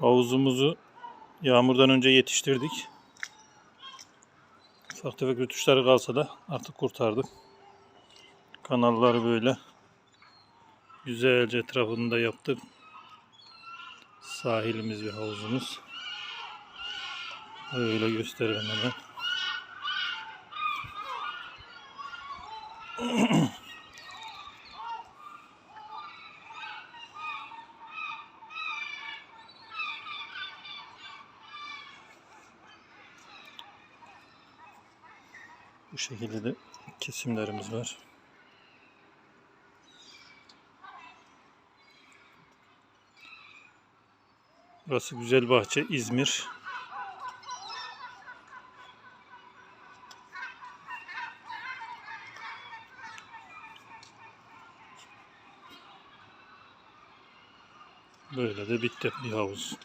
Havuzumuzu yağmurdan önce yetiştirdik. Ufak tefek rütuşları kalsa da artık kurtardık. Kanalları böyle güzelce etrafında yaptık. Sahilimiz ve havuzumuz. Öyle gösterelim hemen. Bu şekilde de kesimlerimiz var. Burası Güzel Bahçe, İzmir. Böyle de bitti bir havuz.